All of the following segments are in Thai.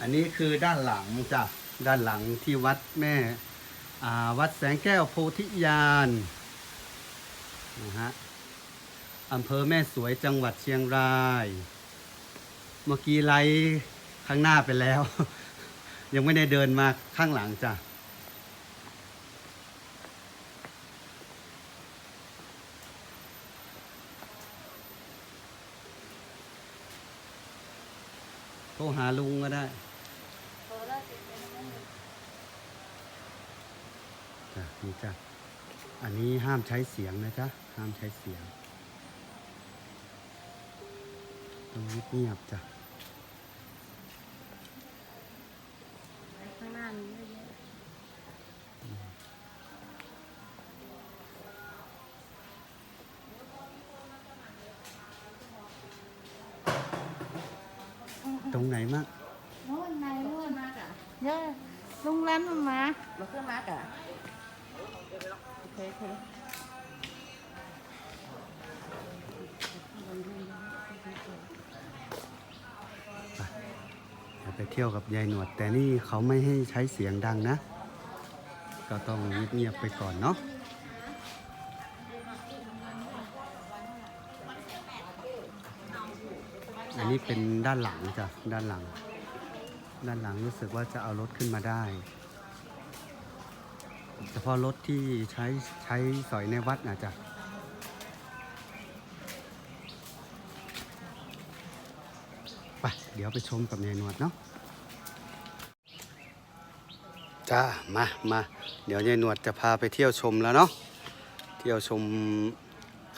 อันนี้คือด้านหลังจ้ะด้านหลังที่วัดแม่อ่าวัดแสงแก้วโพธิญาณนะฮะอำเภอแม่สวยจังหวัดเชียงราย เมื่อกี้ไลฟ์ข้างหน้าไปแล้ว ยังไม่ได้เดินมาข้างหลังจ้ะโทรหาลุงก็ได้ โทรแล้วติดไปแล้ว จ้ะนี่จ้ะอันนี้ห้ามใช้เสียงนะจ๊ะห้ามใช้เสียงต้องเงียบๆจ้ะข้างหน้ามีเยอะตรงไหนมาก โน่นในโน่นมากอะเยอะลุงร้านมันมา มาขึ้นมากอะ เคโอเคไปเที่ยวกับยายหนวด แต่นี่เขาไม่ให้ใช้เสียงดังนะ ก็ต้องเงียบๆไปก่อนเนาะอันนี้เป็นด้านหลังจ้ะด้านหลัง ด้านหลังรู้สึกว่าจะเอารถขึ้นมาได้ เฉพาะรถที่ใช้ใช้สอยในวัดนะจ๊ะไปเดี๋ยวไปชมกับยายหนวดเนาะจ้ามามาเดี๋ยวยายหนวดจะพาไปเที่ยวชมแล้วเนาะเที่ยวชม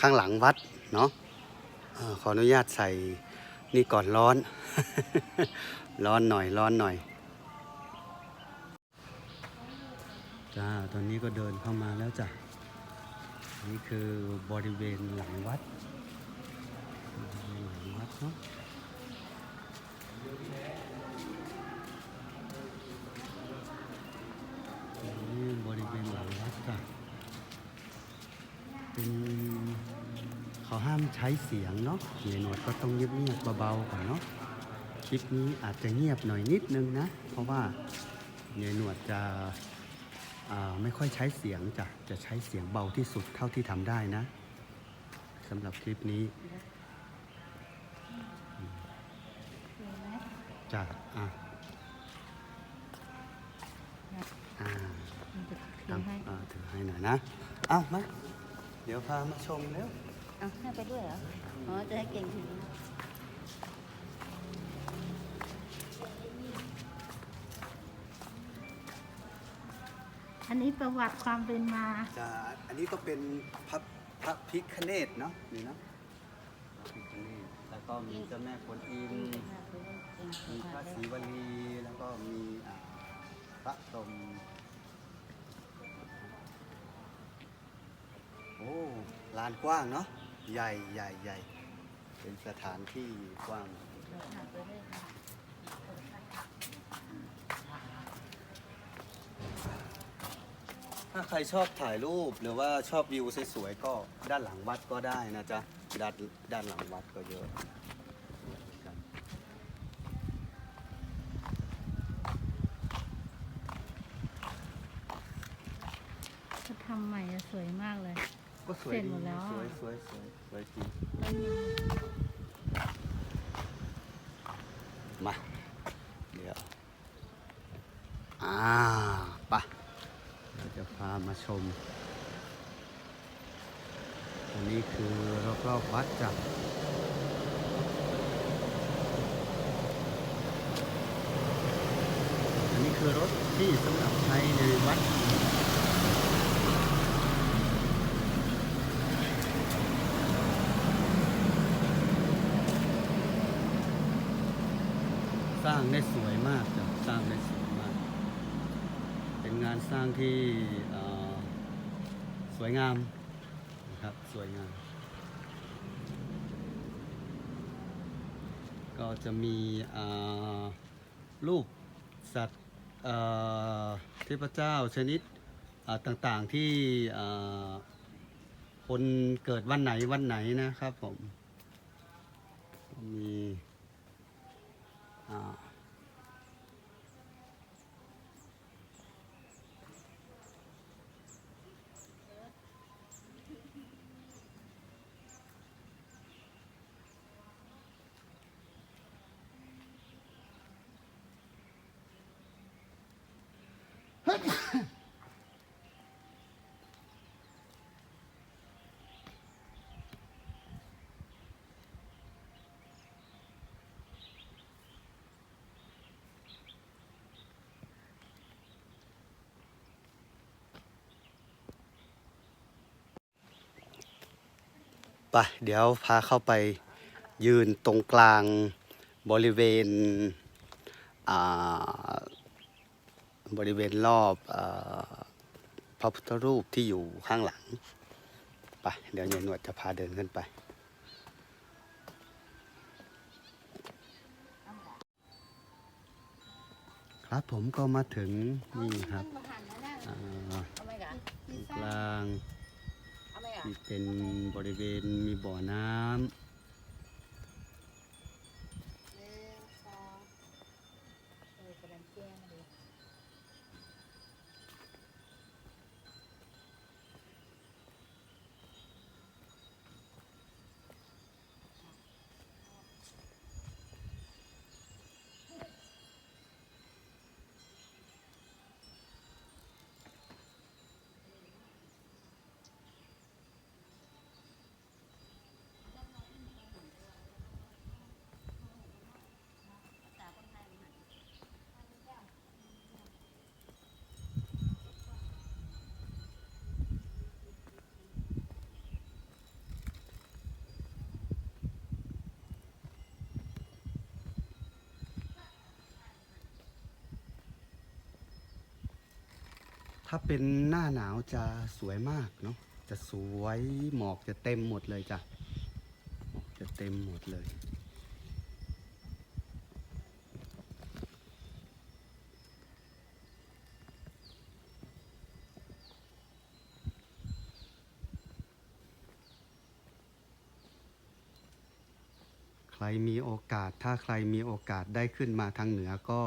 ข้างหลังวัดเนาะขออนุญาตใส่นี่ก่อนร้อน ร้อนหน่อยร้อนหน่อย จ้า ตอนนี้ก็เดินเข้ามาแล้วจ้ะ นี่คือบริเวณหลังวัดหลังวัดเนาะนี่บริเวณหลังวัดจ้ะเป็นเขาห้ามใช้เสียงเนาะเฮียหนวดก็ต้องเงียบๆเบาๆก่อนเนาะ คลิปนี้อาจจะเงียบหน่อยนิดนึงนะ เพราะว่าเฮียหนวดจะ ไม่ค่อยใช้เสียงจ้ะจะใช้เสียงเบาที่สุดเท่าที่ทำได้นะสำหรับคลิปนี้จ้ะอะอ่าถือให้อ่าถือให้หน่อยนะเอ้ามาเดี๋ยวพามาชมเร็วเอาให้ไปด้วยเหรอ อ๋อ จะให้เก่งถึง อันนี้ประวัติความเป็นมา จะอันนี้ก็เป็นพระพระพิคเนตเนาะนี่เนาะพระพิคเนตแล้วก็มีเจ้าแม่กวนอิมมีพระศรีวลีแล้วก็มีอ่าพระตมโอ้ลานกว้างเนาะใหญ่ใหญ่ใหญ่เป็นสถานที่กว้าง ถ้าใครชอบถ่ายรูปหรือว่าชอบวิวสวยๆก็ด้านหลังวัดก็ได้นะจ๊ะด้านด้านหลังวัดก็เยอะเขาทำใหม่อะสวยมากเลย ก็สวยเสร็จดีหมดแล้วอะ สวยสวยสวยสวยจริงมา เดี๋ยวอ่าไปะเรามาชม อันนี้คือรอบๆวัดจ้ะอันนี้คือรถที่สำหรับใช้ในวัดสร้างได้สวยมากจ้ะสร้างได้สวย เป็นงานสร้างที่สวยงามนะครับสวยงาม ก็จะมีรูปสัตว์เทพเจ้าชนิดต่างๆที่คนเกิดวันไหนวันไหนนะครับผมมีอ่า ไปเดี๋ยวพาเข้าไปยืนตรงกลางบริเวณอ่า บริเวณรอบอาพระพุทธรูปที่อยู่ข้างหลังไปเดี๋ยวยายหนวดจะพาเดินขึ้นไปครับผมก็มาถึงนี่ครับอ่าเอาไหมกะตรงกลางเอาไหมกะที่เป็นบริเวณมีบ่อน้ำ ถ้าเป็นหน้าหนาวจะสวยมากเนาะ จะสวยหมอกจะเต็มหมดเลยจ้ะ หมอกจะเต็มหมดเลยใครมีโอกาสถ้าใครมีโอกาสได้ขึ้นมาทางเหนือก็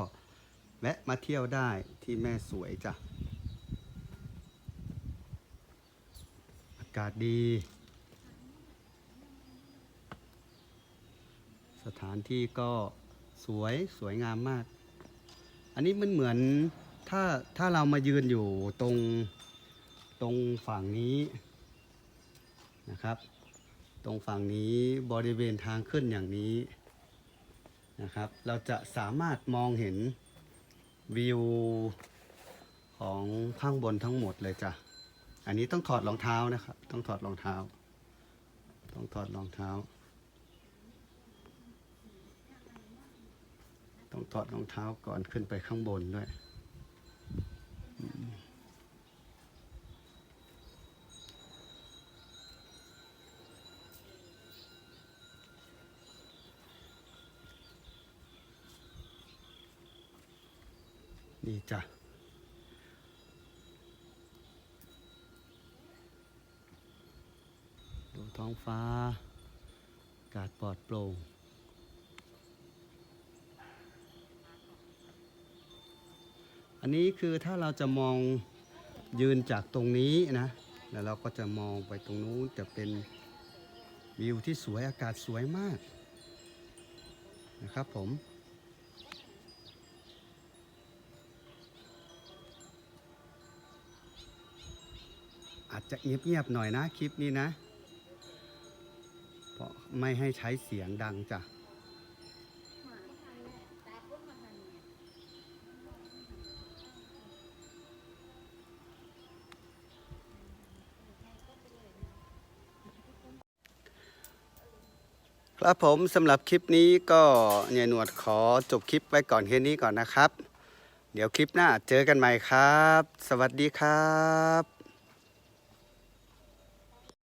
แวะมาเที่ยวได้ที่แม่สวยจ้ะาศดี สถานที่ก็สวยสวยงามมาก อันนี้มันเหมือนถ้าถ้าเรามายืนอยู่ตรงตรงฝั่งนี้นะครับ ตรงฝั่งนี้บริเวณทางขึ้นอย่างนี้นะครับ เราจะสามารถมองเห็นวิวของข้างบนทั้งหมดเลยจ้ะ อันนี้ต้องถอดรองเท้านะครับ ต้องถอดรองเท้า ต้องถอดรองเท้า ต้องถอดรองเท้าก่อนขึ้นไปข้างบนด้วยนี่จ้ะ ดู ท้องฟ้า อากาศปลอดโปร่งอันนี้คือถ้าเราจะมองยืนจากตรงนี้นะ แล้วเราก็จะมองไปตรงนู้นจะเป็นวิวที่สวยอากาศสวยมากนะครับผม อาจจะเงียบๆหน่อยนะคลิปนี้นะเพราะ ไม่ให้ใช้เสียงดังจ้ะครับผมสำหรับคลิปนี้ก็เนี่ยหนวดขอจบคลิปไว้ก่อนแค่นี้ก่อนนะครับ เดี๋ยวคลิปหน้าเจอกันใหม่ครับ สวัสดีครับ